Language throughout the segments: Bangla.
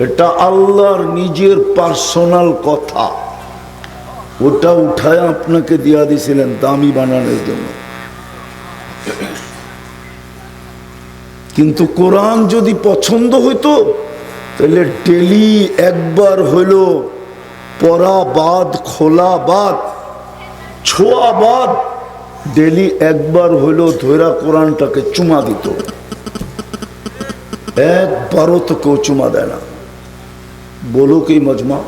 এটা আল্লাহর নিজের পার্সোনাল কথা। ওটা উঠায় আপনাকে দিয়া দিছিলেন দামি বানানোর জন্য। কিন্তু কোরআন যদি পছন্দ হইতো, তাহলে ডেলি একবার হইল পরা বাদ, খোলা বাদ, ছোঁয়া বাদ, ডেলি একবার হইল ধৈরা কোরআনটাকে চুমা দিত। একবারও তো কেউ চুমা দেয় না। বলো কি মজমা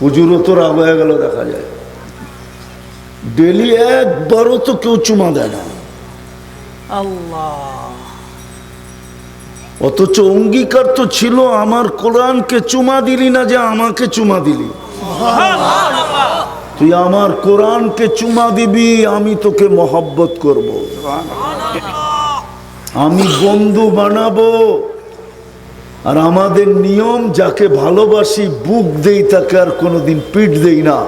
হুজুরও তো রাগ হয়ে গেল দেখা যায় ডেলি একবারও তো কেউ চুমা দেয় না আল্লাহ অথচ অঙ্গীকার তো ছিল আমার কোরআনকে চুমা দিলি না যে আমাকে চুমা দিলি তুই আমার কোরআনকে চুমা দিবি আমি তোকে মহব্বত করব। আমি বন্ধু বানাবো। আর আমাদের নিয়ম, যাকে ভালোবাসি, বুক দেই তাকে আর কোনোদিন পিঠ দেই না।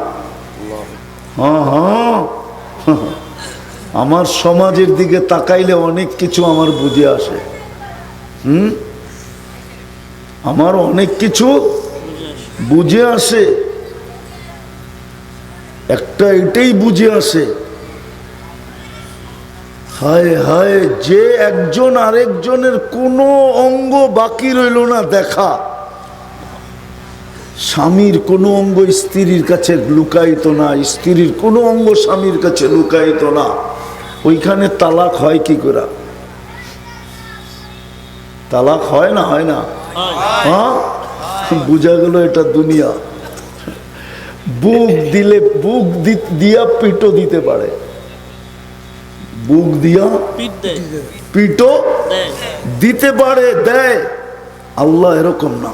আমার সমাজের দিকে তাকাইলে অনেক কিছু আমার বুঝে আসে। হুম? আমার অনেক কিছু বুঝে আসে। একটা এটাই বুঝে আসে। হায় হায়, যে একজন আরেকজনের কোনো অঙ্গ বাকি রইল না, দেখা। স্বামীর কোনো অঙ্গ স্ত্রীর কাছে লুকাইতো না, স্ত্রীর কোনো অঙ্গ স্বামীর কাছে লুকায়িত না। ওইখানে তালাক হয় কি করে? তালাক হয় না হয় না? হ্যাঁ? বোঝা গেল এটা দুনিয়া। বুক দিলে, বুক দিয়া পিটো দিতে পারে। বুক দিয়া পিট পিটো দিতে পারে দেয়। আল্লাহ এরকম না।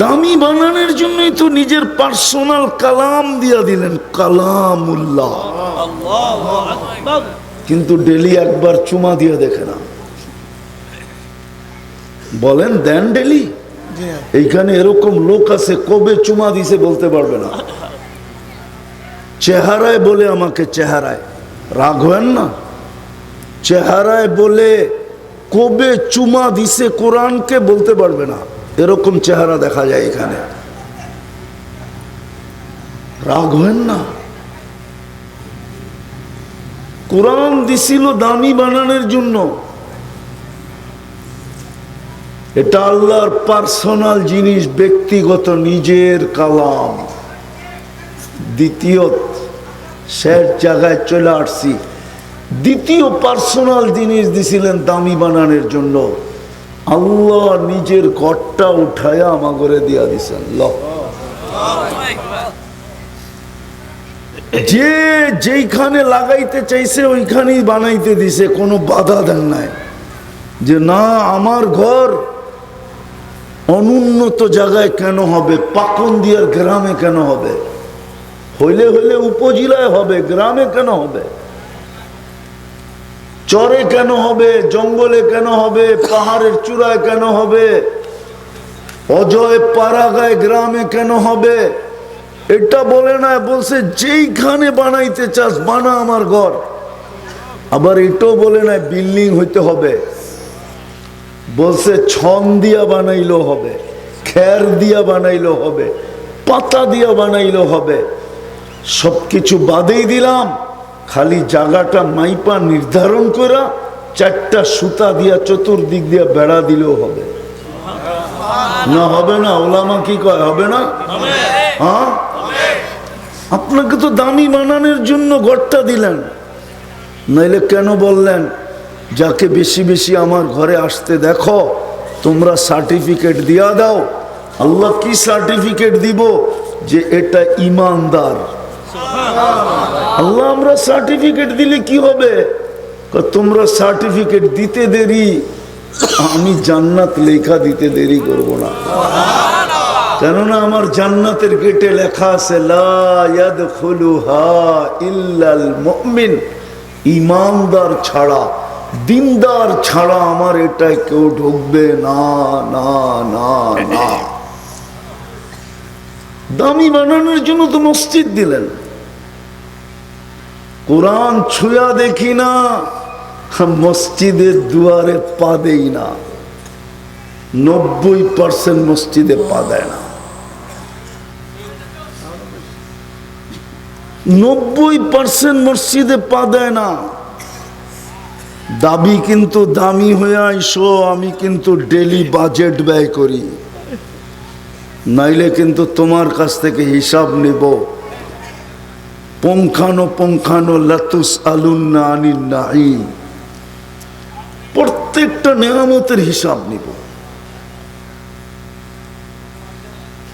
দামি বানানোর জন্যই তো নিজের পার্সোনাল কালাম দিয়া দিলেন কালামুল্লাহ। আল্লাহু আকবার। কিন্তু ডেলি একবার চুমা দিয়ে দেখে না। বলেন দেন ডেলি? এইখানে এরকম লোক আছে কবে চুমা দিছে বলতে পারবে না। চেহারায় বলে আমাকে চেহারায়। রাগ হয়েন না? চেহারায় বলে কবে চুমা দিছে কোরআনকে বলতে পারবে না। এরকম চেহারা দেখা যায় এখানে। রাগ হয়েন না? কোরআন দিছিল দামি বানানোর জন্য। এটা আল্লাহর পার্সোনাল জিনিস, ব্যক্তিগত নিজের কালাম। দ্বিতীয় শেষ জায়গায় চলে আসছি। দ্বিতীয় পার্সোনাল জিনিস দিছিলেন দামি বানানোর জন্য। আল্লাহ নিজের ঘরটা উঠায়া আমাগরে দিয়া দিছেন। ল। যে যেইখানে লাগাইতে চাইছে ওইখানেই বানাইতে দিছে, কোনো বাধা দেন নাই। যে না, আমার ঘর অনুন্নত জায়গায় কেন হবে? পাকন দিয়ার গ্রামে কেন হবে? হইলে হইলে উপজেলায় হবে, গ্রামে কেন হবে? চরে কেন হবে, জঙ্গলে কেন হবে, পাহাড়ের চূড়ায় কেন হবে, অজয় পাড়াগায় গ্রামে কেন হবে? এটা বলে না, বলছে যেইখানে বানাইতে চাস, বানা আমার ঘর। আবার এটাও বলে না, বিল্ডিং হইতে হবে। বলছে ছন দিয়া বানাইলেও হবে, খের দিয়া বানাইলেও হবে, পাতা দিয়া বানাইলেও হবে। সব কিছু বাদেই দিলাম। খালি জায়গাটা মাইপা নির্ধারণ করা চারটা সুতা দিয়া চতুর্দিক দিয়া বেড়া দিলেও হবে। না হবে না, ওলামা কি কয়, হবে না? হ্যাঁ? আপনাকে তো দামি বানানোর জন্য ঘরটা দিলেন। নাইলে কেন বললেন, যাকে বেশি বেশি আমার ঘরে আসতে দেখো, তোমরা সার্টিফিকেট দিয়া দাও। আল্লাহ কি সার্টিফিকেট দিব? যে এটা ইমানদার। আল্লাহ আমরা সার্টিফিকেট দিলে কি হবে? তোমরা সার্টিফিকেট দিতে দেরি আমি জান্নাত লেখা দিতে দেরি করব না। কেননা আমার জান্নাতের গেটে লেখা আছে লা ইল্লাল মুমিন। ইমানদার ছাড়া দিনদার ছাড়া আমার এটাই কেউ ঢুকবে না না না না। দামি বানানোর জন্য তো মসজিদ দিলেন। কোরআন ছুঁয়া দেখি না, মসজিদের দুয়ারে পা দেই না। নব্বই পার্সেন্ট মসজিদে পা দেয় না। নব্বই পার্সেন্ট মসজিদে পা দেয় না। দাবি কিন্তু দামি হয়ে আইসো, আমি কিন্তু ডেলি বাজেট ব্যয় করি। নাইলে কিন্তু তোমার কাছ থেকে হিসাব নেব। পঙ্খানো পঙ্খানো লাতুস আনিন প্রত্যেকটা নেয়ামতের হিসাব নিব।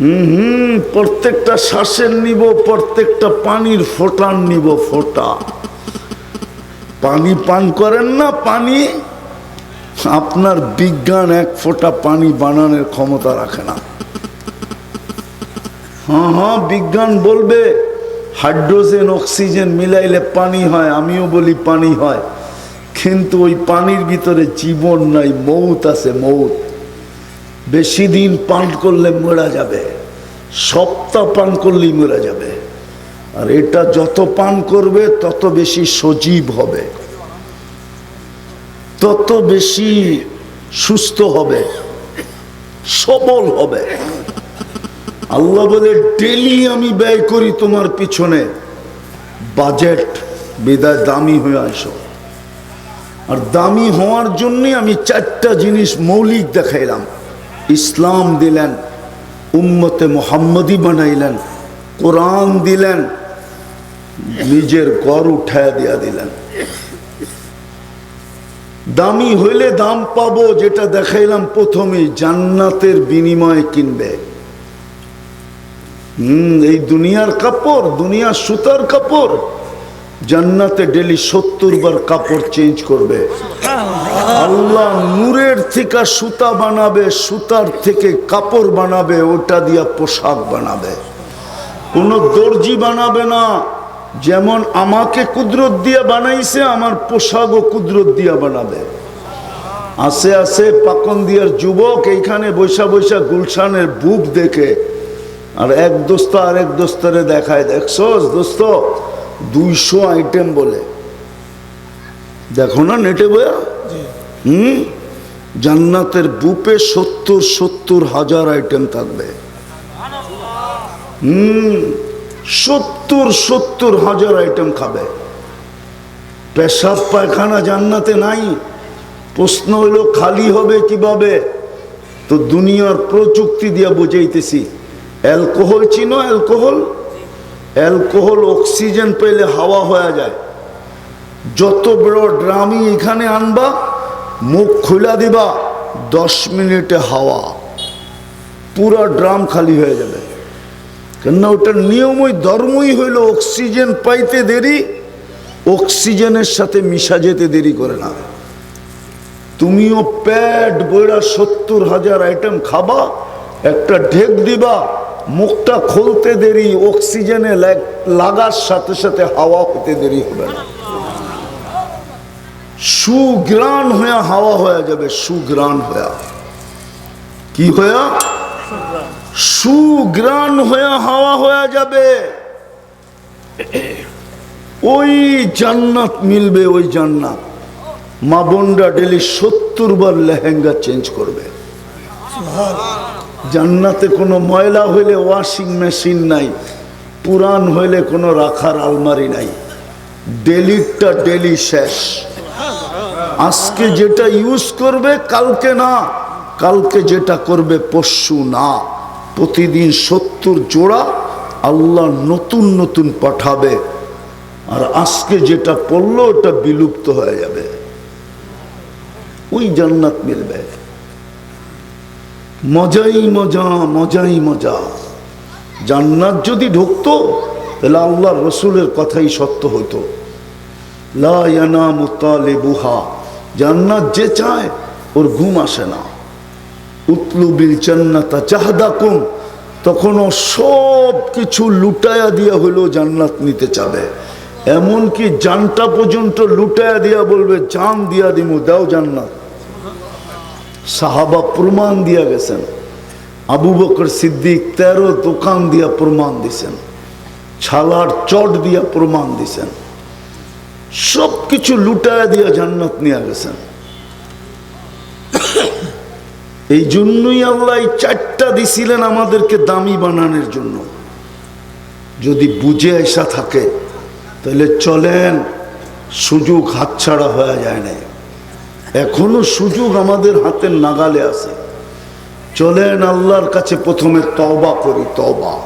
হুম প্রত্যেকটা শ্বাসের নিব, প্রত্যেকটা পানির ফোটান নিব ফোটা। পানি পান করেন না, পানি আপনার বিজ্ঞান এক ফোঁটা পানি বানানোর ক্ষমতা রাখে না। হ্যাঁ হ্যাঁ বিজ্ঞান বলবে হাইড্রোজেন, অক্সিজেন মিলাইলে পানি হয়, আমিও বলি পানি হয়। কিন্তু ওই পানির ভিতরে জীবন নাই, মৌত আছে, মৌত। বেশি দিন পান করলে মরা যাবে, সপ্তাহ পান করলেই মরা যাবে। আর এটা যত পান করবে, তত বেশি সজীব হবে। তত বেশি সুস্থ হবে, সবল হবে। আল্লাহ বলে, ডেলি আমি ব্যয় করি তোমার পিছনে। বাজেট বিদায় দামি হয়ে আসো। আর দামি হওয়ার জন্যে আমি চারটা জিনিস মৌলিক দেখাইলাম। ইসলাম দিলেন, উম্মতে মোহাম্মদী বানাইলেন, কোরআন দিলেন, নিজের গড় উঠায় দিয়া দিলেন। দামি হইলে দাম পাবো, যেটা দেখাইলাম প্রথমেই, জান্নাতের বিনিময়ে কিনবে। এই দুনিয়ার কাপড়, দুনিয়ার সুতার কাপড়। জান্নাতে ডেলি সত্তর বার কাপড় চেঞ্জ করবে। আল্লাহ নূরের থেকে সুতা বানাবে, সুতার থেকে কাপড় বানাবে, ওটা দিয়া পোশাক বানাবে। কোনো দর্জি বানাবে না। যেমন আমাকে কুদরত দিয়ে বানাইছে, আমার পোশাকও কুদরত দিয়া বানাবে। আসে আসে পাকন দিয়ার যুবক এইখানে বৈশা বৈশা গুলশানের বুক দেখে আর এক দোস্ত আর এক দোস্তরে দেখায় দেখছস দোস্ত দুইশো আইটেম বলে। দেখো না নেটে বয়া হুম? জান্নাতের বুপে সত্তর সত্তর হাজার আইটেম থাকবে। হুম? সত্তর সত্তর হাজার আইটেম খাবে। পেশাব পায়খানা জান্নাতে নাই। প্রশ্ন হইল খালি হবে কীভাবে? তো দুনিয়ার প্রযুক্তি দিয়া বুঝাইতেছি অ্যালকোহল চিনো, অ্যালকোহল? অ্যালকোহল অক্সিজেন পেলে হাওয়া হয়ে যায়। যত বড় ড্রামি এখানে আনবা, মুখ খুলা দিবা, দশ মিনিটে হাওয়া। পুরা ড্রাম খালি হয়ে যাবে। কেননা ওটার নিয়মই, ধর্মই হইল অক্সিজেন পাইতে দেরি, অক্সিজেনের সাথে মিশা যেতে দেরি করে না। তুমিও প্যাড বইরা সত্তর হাজার আইটেম খাবা, একটা ঢেক দিবা মুখটা খুলতে দেরি, অক্সিজেনে লাগার সাথে সাথে হাওয়া হতে দেরি হবে না। সুগ্রাণ হয়ে হাওয়া হয়ে যাবে সুগ্রাণ হয়ে। কি হয়ে? সুগ্রাণ হয়ে হাওয়া হয়ে যাবে। ওই জান্নাত মিলবে, ওই জান্নাত। মা বোনরা ডেলি সত্তর বার লেহেঙ্গা চেঞ্জ করবে। জান্নাতে কোনো ময়লা হইলে ওয়াশিং মেশিন নাই, পুরান হইলে কোনো রাখার আলমারি নাই। ডেলিটা ডেলি শেষ। আজকে যেটা ইউজ করবে, কালকে না। কালকে যেটা করবে পরশু না। প্রতিদিন সত্তর জোড়া আল্লাহ নতুন নতুন পাঠাবে। আর আজকে যেটা পড়ল, ওটা বিলুপ্ত হয়ে যাবে। ওই জান্নাত মিলবে। মজাই মজা মজাই মজা। জান্নাত যদি ঢুকতো, তাহলে আল্লাহ রসুলের কথাই সত্য হতো লা ইয়ানামু তালিবুহা। জান্নাত যে চায়, ওর ঘুম আসে না। উতলুবিল জান্নাতা চাহদাকুম তখন ও সব কিছু লুটায়া দিয়া হইলেও জান্নাত নিতে চাবে। এমনকি জানটা পর্যন্ত লুটায়া দিয়া বলবে, জান দিয়া দিমু, দাও জান্নাত। সাহাবা প্রমাণ দিয়া গেছেন। আবু বকর সিদ্দিক তেরো দোকান দিয়া প্রমাণ দিছেন। ছালার চট দিয়া প্রমাণ দিছেন। সব কিছু লুটায় দিয়ে জান্নাত নিয়ে গেছেন। এই জন্যই আল্লাহ এই চারটা দিছিলেন আমাদেরকে দামি বানানোর জন্য। যদি বুঝে আসা থাকে, তাহলে চলেন, সুযোগ হাতছাড়া হয়ে যায় না এখনও সুযোগ আমাদের হাতের নাগালে আছে। চলেন আল্লাহর কাছে প্রথমে তওবা করি, তওবা।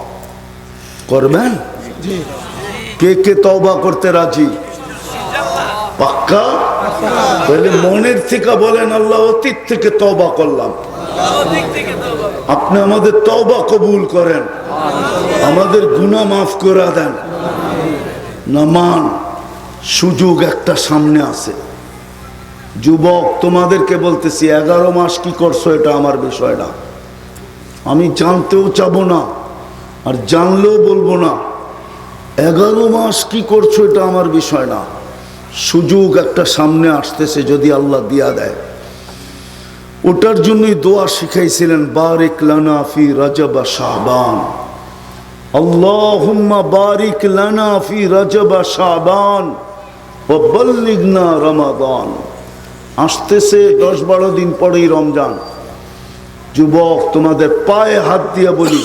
করবেন? কে কে তওবা করতে রাজি? পাক্কা? তাহলে মনের থেকে বলেন, আল্লাহ অতীত থেকে তওবা করলাম। আপনি আমাদের তওবা কবুল করেন। আমাদের গুনাহ মাফ করে দেন। নামান, সুযোগ একটা সামনে আছে। যুবক, তোমাদেরকে বলতেছি, এগারো মাস কি করছ এটা আমার বিষয় না। আমি জানতেও চাবো না, আর জানলেও বলব না। এগারো মাস কি করছ এটা আমার বিষয় না। সুযোগ একটা সামনে আসতেছে যদি আল্লাহ দিয়া দেয়। ওটার জন্যই দোয়া শিখাইছিলেন, বারিক লানা ফি রজব শাহবান আল্লাহুম্মা বারিক লানা ফি রজব শাহবান ও বল্লিগনা রমাদান। আসতেছে দশ বারো দিন পরেই রমজান। যুবক, তোমাদের পায়ে হাত দিয়া বলি,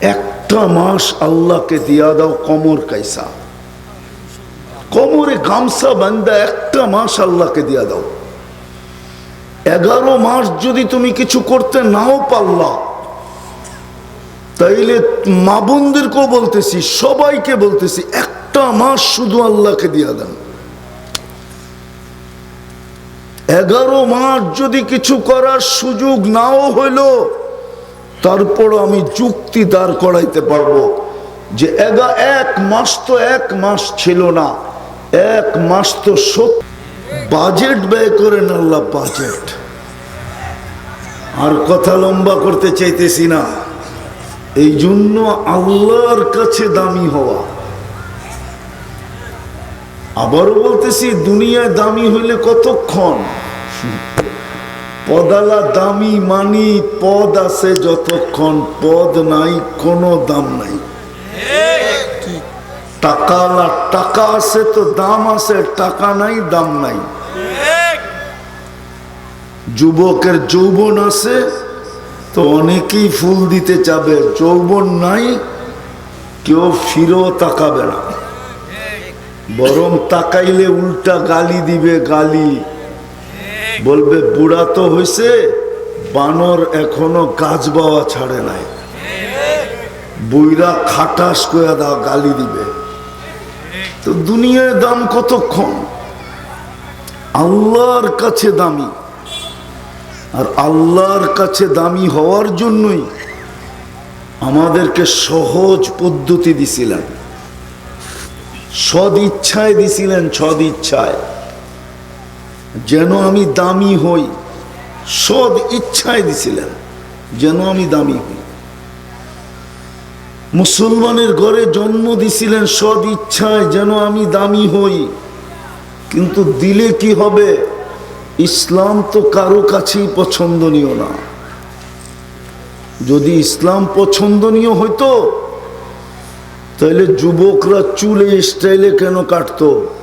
একটা মাস আল্লাহকে দিয়া দাও কমর কাইসা। কমরে গামছা বান্দা একটা মাস আল্লাহকে দিয়া দাও। এগারো মাস যদি তুমি কিছু করতে নাও পারলা, তাইলে মা বোনদেরকেও বলতেছি, সবাইকে বলতেছি, একটা মাস শুধু আল্লাহকে দিয়া দেন। এগারো মাস যদি কিছু করার সুযোগ নাও হইল তারপর আমি যুক্তি দাঁড় করাইতে পারব যে এগা এক মাস তো এক মাস ছিল না, এক মাস তো সত বাজেট ব্যয় করেন আল্লাহ বাজেট। আর কথা লম্বা করতে চাইতেছি না, এই জন্য আল্লাহর কাছে দামি হওয়া। আবারও বলতেছি, দুনিয়ায় দামি হইলে কতক্ষণ? পদালা দামি মানি, পদ আছে যতক্ষণ, পদ নাই, কোনো দাম নাই। টাকালা টাকা আছে তো দাম আছে, টাকা নাই, দাম নাই। যুবকের যৌবন আছে তো অনেকেই ফুল দিতে চাবে, যৌবন নাই, কেউ ফিরেও তাকাবে না। বরং তাকাইলে উল্টা গালি দিবে, গালি। বলবে, বুড়া তো হয়েছে বানর এখনও গাছ বাওয়া ছাড়ে নাই। বইরা খাটাস করে দাও, গালি দিবে। তো দুনিয়ার দাম কতক্ষণ? আল্লাহর কাছে দামি। আর আল্লাহর কাছে দামি হওয়ার জন্যই আমাদেরকে সহজ পদ্ধতি দিছিলেন। সদ ইচ্ছায় দিছিলেন সদ ইচ্ছায় যেন আমি দামি হই। সদ ইচ্ছায় দিছিলেন, যেন আমি দামি হই। মুসলমানের ঘরে জন্ম দিছিলেন সদ ইচ্ছায়, যেন আমি দামি হই। কিন্তু দিলে কি হবে? ইসলাম তো কারও কাছেই পছন্দনীয় না। যদি ইসলাম পছন্দনীয় হইতো তাহলে যুবকরা চুলে স্টাইলে কেন কাটতো?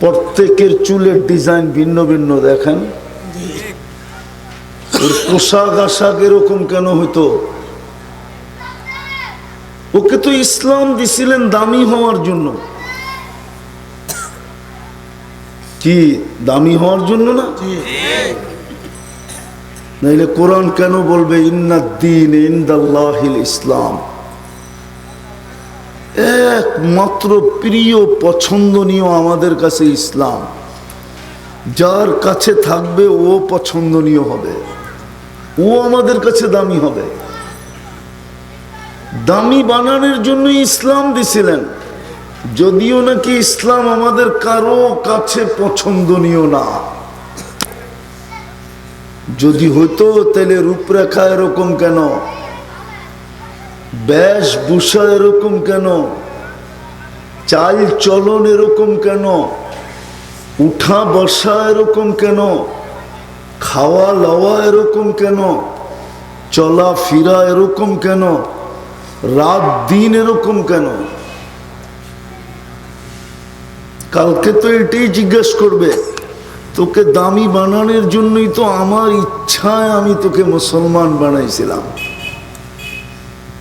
প্রত্যেকের চুলের ডিজাইন ভিন্ন ভিন্ন, দেখেন। পোশাক আশাক এরকম কেন হইতো? ওকে তো ইসলাম দিছিলেন দামি হওয়ার জন্য। কি, দামি হওয়ার জন্য না? নাইলে কোরআন কেন বলবে, ইন্নাদ্দিন ইন্দাল্লাহিল ইসলাম একমাত্র প্রিয় পছন্দনীয় আমাদের কাছে ইসলাম। যার কাছে থাকবে ও পছন্দনীয় হবে। ও আমাদের কাছে দামি হবে। দামি বানানোর জন্য ইসলাম দিছিলেন। যদিও নাকি ইসলাম আমাদের কারও কাছে পছন্দনীয় না। যদি হইতো, তাহলে রূপরেখা এরকম কেন? বেশভূষা এরকম কেন? চাল চলন এরকম কেন? উঠা বসা এরকম কেন? খাওয়া লওয়া এরকম কেন? চলা ফিরা এরকম কেন? রাত দিন এরকম কেন? কালকে তো এটাই জিজ্ঞেস করবে, তোকে দামি বানানোর জন্যই তো আমার ইচ্ছায় আমি তোকে মুসলমান বানাইছিলাম।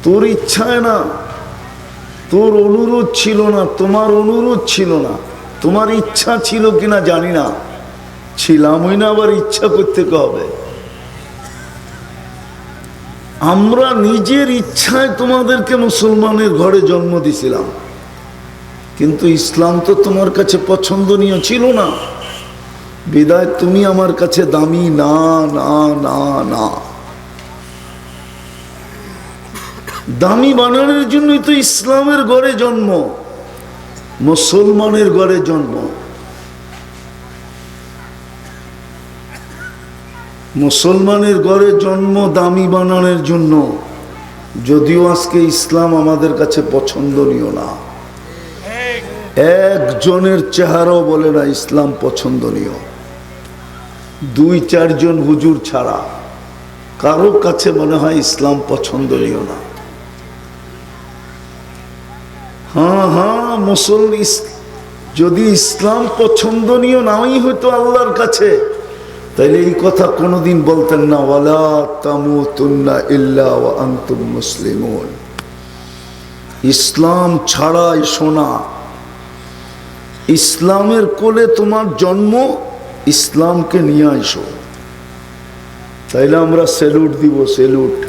তোর ইচ্ছায় না, তোর অনুরোধ ছিল না, তোমার অনুরোধ ছিল না, তোমার ইচ্ছা ছিল কিনা জানি না। ছিলামই না, আবার ইচ্ছা করতে হবে আমরা নিজের ইচ্ছায় তোমাদেরকে মুসলমানের ঘরে জন্ম দিছিলাম। কিন্তু ইসলাম তো তোমার কাছে পছন্দনীয় ছিল না। বিদায় তুমি আমার কাছে দামি না না না না। দামি বানানোর জন্যই তো ইসলামের গড়ে জন্ম, মুসলমানের ঘরে জন্ম। মুসলমানের গড়ে জন্ম দামি বানানোর জন্য, যদিও আজকে ইসলাম আমাদের কাছে পছন্দনীয় না। একজনের চেহারাও বলে না ইসলাম পছন্দনীয়। দুই, চারজন হুজুর ছাড়া, কারও কাছে মনে হয় ইসলাম পছন্দনীয় না। হ্যাঁ হ্যাঁ মুসল ইস- যদি ইসলাম পছন্দনীয় নাই হইতো আল্লাহর কাছে, তাইলে এই কথা কোনোদিন বলতেন না, ওয়ালা তামুতুন্না ইল্লা ওয়া আনতুম মুসলিমুন। ইসলাম ছাড়াই শোনা, ইসলামের কোলে তোমার জন্ম, ইসলামকে নিয়ে আইসো। তাইলে আমরা সেলুট দিব, সেলুট।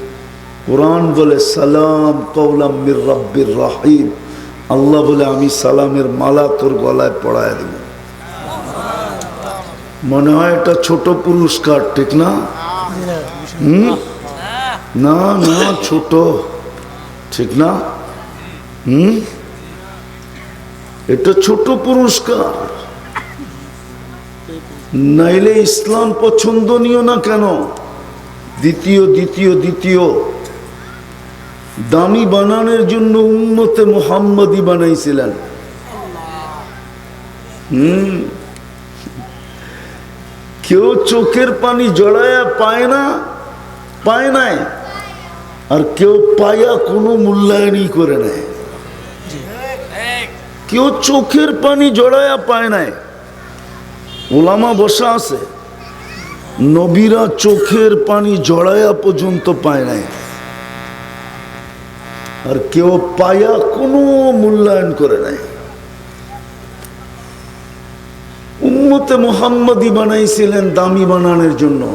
কোরআন বলে, সালাম কৌলাম রাহিম। আল্লাহ বলে, আমি সালামের মালা তোর গলায় পড়ায় দেব। মনে হয় এটা ছোট পুরস্কার, ঠিক না? না না, ছোট, ঠিক না? হুম? এটা ছোট পুরস্কার। নাইলে ইসলাম পছন্দনীয় না কেন? দ্বিতীয় দ্বিতীয় দ্বিতীয়। দামি বানানোর জন্য উম্মতে মোহাম্মদী বানাইছিলেন। হুম। কেউ চোখের পানি জড়ায়া পায় না, পায় নাই, আর কেউ পায়া কোনো মূল্যায়নই করে নেয় কেউ চোখের পানি জড়ায়া পায় নাই। ওলামা বসা আছে, নবীরা চোখের পানি জড়ায়া পর্যন্ত পায় নাই। আর কেউ পায়া কোনো মূল্যায়ন করে নাই। উম্মতে মোহাম্মদী বানাইছিলেন দামি বানানোর জন্য।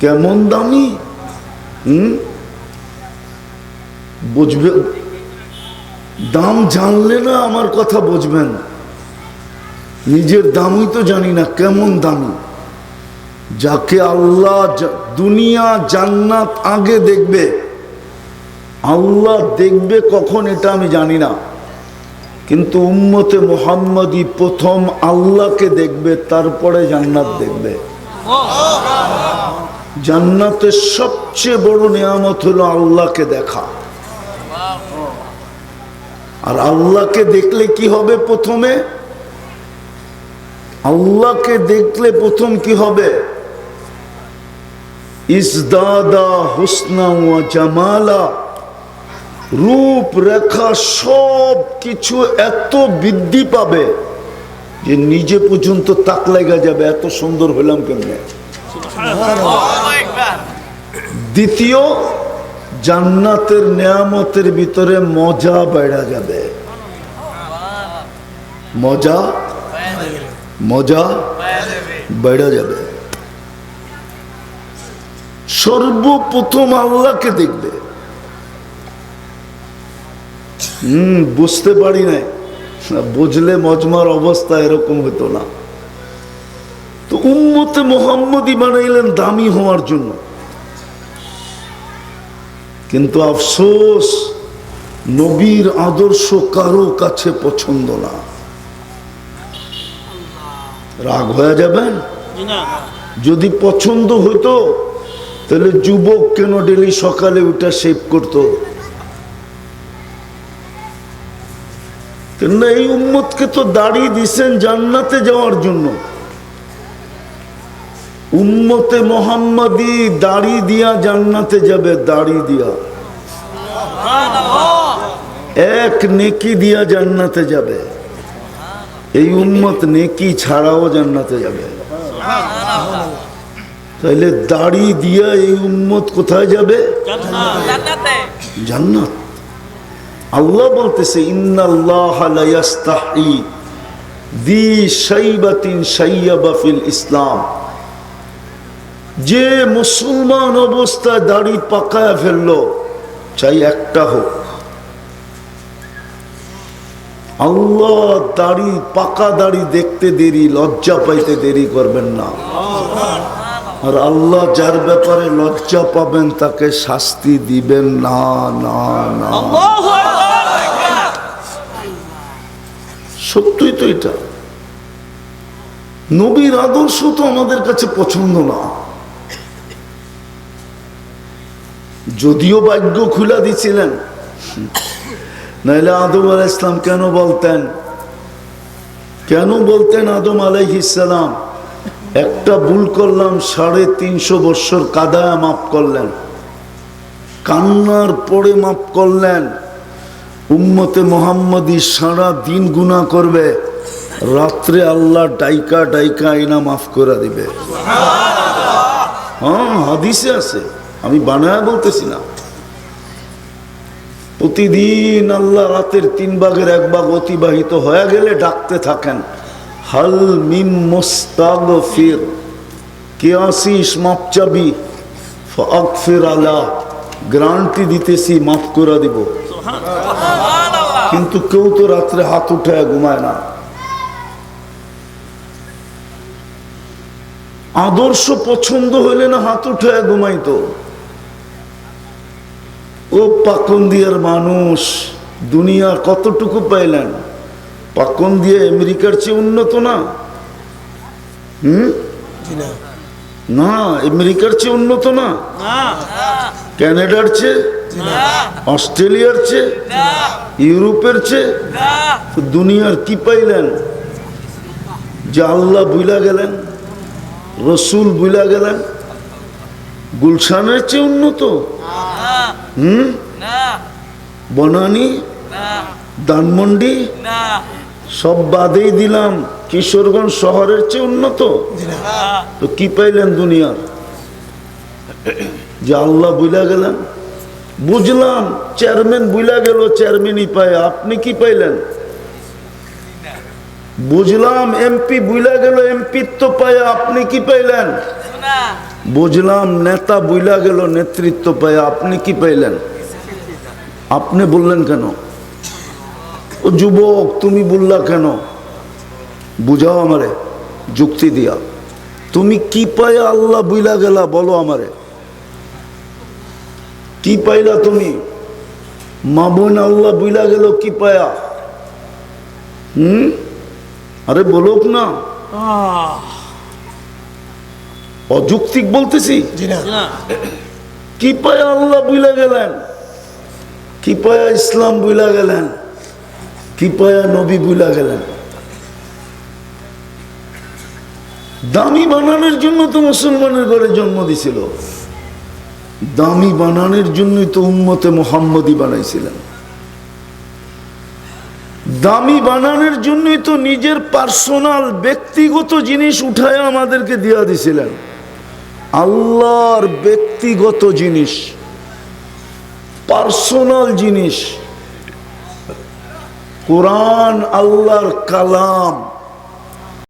কেমন দামি? হুম? বুঝবে? দাম জানলে না আমার কথা বুঝবেন। নিজের দামই তো জানি না, কেমন দামি। যাকে আল্লাহ দুনিয়া জান্নাত আগে দেখবে আল্লাহ দেখবে কখন এটা আমি জানি না। কিন্তু উম্মতে মোহাম্মদী প্রথম আল্লাহকে দেখবে, তারপরে জান্নাত দেখবে। জান্নাতের সবচেয়ে বড় নিয়ামত হলো আল্লাহকে দেখা। আর আল্লাহকে দেখলে কি হবে প্রথমে? আল্লাহকে দেখলে প্রথম কি হবে? ইসদাদা হুসনা ওয়া জামালা। রূপ রেখা সব কিছু এত বৃদ্ধি পাবে যে নিজে পর্যন্ত তাক লাগা যাবে, এত সুন্দর হইলাম কেমনে? দ্বিতীয়, জান্নাতের নেয়ামতের ভিতরে মজা বেড়া যাবে। মজা? মজা বেড়া যাবে। সর্বপ্রথম আল্লাহকে দেখবে। হম বুঝতে পারি নাই। বুঝলে মজমার অবস্থা এরকম হতো না। তো উম্মতে মোহাম্মদী বানাইলেন দামি হওয়ার জন্য। কিন্তু আফসোস নবীর আদর্শ কারও কাছে পছন্দ না। রাগ হয়ে যাবেন? যদি পছন্দ হতো তাহলে যুবক কেন ডেলি সকালে উঠে শেভ করতো? কেননা এই উম্মতকে তো দাড়ি দিছেন জান্নাতে যাওয়ার জন্য। উম্মতে মোহাম্মদী দাড়ি দিয়া জান্নাতে যাবে দাড়ি দিয়া। এক নেকি দিয়া জান্নাতে যাবে। এই উম্মত নেকি ছাড়াও জান্নাতে যাবে। তাহলে দাড়ি দিয়া এই উম্মত কোথায় যাবে? জান্নাত। আল্লাহ বলতেছে ইসলাম। যে মুসলমান অবস্থায় দাড়ি পাকায় ফেলল, চাই একটা হোক। আল্লাহ দাড়ি, পাকা দাড়ি দেখতে দেরি, লজ্জা পাইতে দেরি করবেন না। আর আল্লাহ যার ব্যাপারে লজ্জা পাবেন তাকে শাস্তি দিবেন। না না না। সত্যই তো এটা। নবীর আদর্শ তো আমাদের কাছে পছন্দ না। যদিও ভাগ্য খুলা দিছিলেন নাহলে আদম আলাহ ইসলাম কেন বলতেন? কেন বলতেন আদম আলাইহিসালাম একটা ভুল করলাম, সাড়ে তিনশো বৎসর কাদায় মাফ করলেন। কান্নার পরে মাফ করলেন। উম্মতে মোহাম্মদী সারা দিন গুণা করবে। রাত্রে আল্লাহ ডাইকা ডাইকা আইনা মাফ করে দিবে। হ্যাঁ হাদিসে আছে। আমি বানায় বলতেছি না। প্রতিদিন আল্লাহ রাতের তিন ভাগের এক ভাগ অতিবাহিত হয়ে গেলে ডাকতে থাকেন। হাল মিম মোস্তাগফির কে আসিস মাপ চাবি? ফির আলা গ্রান্টি দিতেছি মাফ করে দিব। কিন্তু কেউ তো রাত্রে হাত উঠে ঘুমায় না। আদর্শ পছন্দ হইলে না হাত উঠে ঘুমাইতো? ও পাকন্দিয়ার মানুষ দুনিয়া কতটুকু পাইলেন? পাকন্দিয়া আমেরিকার চেয়ে উন্নত না? হুম? না আমেরিকার চেয়ে উন্নত না? ক্যানাডার চেয়ে? অস্ট্রেলিয়ার চেয়ে? ইউরোপের চেয়ে? দুনিয়ার কি পাইলেন? যে আল্লাহ বুইলা গেলেন রসুল বুইলা গেলেন গুলশানের চেয়ে উন্নত? হুম? বনানি? ধানমন্ডি? সব বাদেই দিলাম কিশোরগঞ্জ শহরের চেয়ে উন্নত। তো কি পাইলেন দুনিয়ার? যে আল্লাহ বুইলা গেলেন। বুঝলাম চেয়ারম্যান বুইলা গেল চেয়ারম্যানই পায়। আপনি কি পাইলেন? বুঝলাম এমপি বুইলা গেল এমপিত্ব পায়। আপনি কি পাইলেন? বুঝলাম নেতা বুইলা গেল নেতৃত্ব পায়। আপনি কি পাইলেন? আপনি বললেন কেন? ও যুবক তুমি বললা কেন? বুঝাও আমারে যুক্তি দিয়া। তুমি কি পায় আল্লাহ বুইলা গেলা বলো আমারে। কি পাইলা তুমি? মা বোন আল্লাহ বুইলা গেল কি পায়া? হুম? আরে বলুক না। অযৌক্তিক বলতেছি? কি পায়া আল্লাহ বুইলা গেলেন? কি পায়া ইসলাম বুইলা গেলেন? কি পায়া নবী বুইলা গেলেন। দামি বানানোর জন্য তো মুসলমানের ঘরে জন্ম দিছিল। দামি বানানোর জন্যই তো উম্মতে মোহাম্মদী বানাইছিলেন। দামি বানানোর জন্যই তো নিজের পার্সোনাল, ব্যক্তিগত জিনিস উঠায় আমাদেরকে দিয়া দিছিলেন। আল্লাহর ব্যক্তিগত জিনিস, পার্সোনাল জিনিস কোরআন আল্লাহর কালাম।